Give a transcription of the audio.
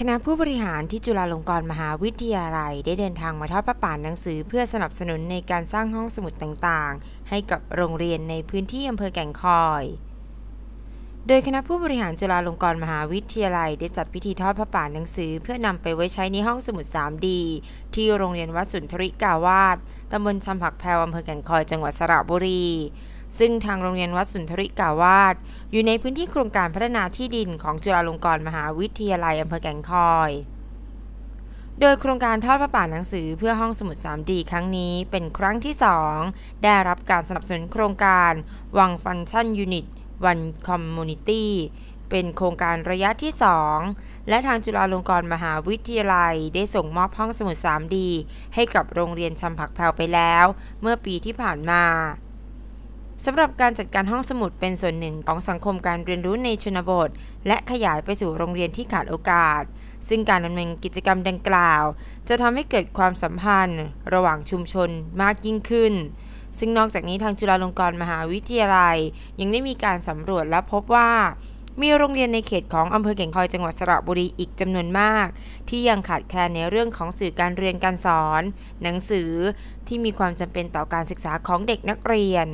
คณะผู้บริหารที่จุฬาลงกรณ์มหาวิทยาลัย ได้เดินทางมาทอดพระป่านหนังสือ เพื่อสนับสนุนในการสร้างห้องสมุดต่างๆ ให้กับโรงเรียนในพื้นที่อำเภอแก่งคอย โดยคณะผู้บริหารจุฬาลงกรณ์มหาวิทยาลัย ได้จัดพิธีทอดพระป่านหนังสือ เพื่อนำไปไว้ใช้ในห้องสมุด 3D ที่โรงเรียนวัดสุนทริกาวาสตำบลชำผักแพวอำเภอแก่งคอยจังหวัดสระบุรี ซึ่งทางโรงเรียนวัดสุนทริกาวาสอยู่ในพื้นที่โครงการพัฒนาที่ดินของจุฬาลงกรณ์มหาวิทยาลัยอำเภอแก่งคอย โดยโครงการทอดพระป่าหนังสือเพื่อห้องสมุด 3D ครั้งนี้เป็นครั้งที่ 2 ได้รับการสนับสนุนโครงการวังฟังชั่นยูนิตวันคอมมูนิตี้เป็นโครงการระยะที่ 2 และทางจุฬาลงกรณ์มหาวิทยาลัยได้ส่งมอบห้องสมุด 3D ให้กับโรงเรียนชำผักแพวไปแล้ว เมื่อปีที่ผ่านมา สำหรับการจัดการห้องสมุดเป็นส่วนหนึ่งของสังคมการเรียนรู้ในชนบท และขยายไปสู่โรงเรียนที่ขาดโอกาส ซึ่งการดำเนินกิจกรรมดังกล่าว จะทำให้เกิดความสัมพันธ์ ระหว่างชุมชนมากยิ่งขึ้น ซึ่งนอกจากนี้ทางจุฬาลงกรณ์มหาวิทยาลัย ยังได้มีการสำรวจและพบว่า มีโรงเรียนในเขตของอำเภอแก่งคอยจังหวัดสระบุรีอีกจำนวนมาก ที่ยังขาดแคลนในเรื่องของสื่อการเรียนการสอน หนังสือที่มีความจำเป็นต่อการศึกษาของเด็กนักเรียน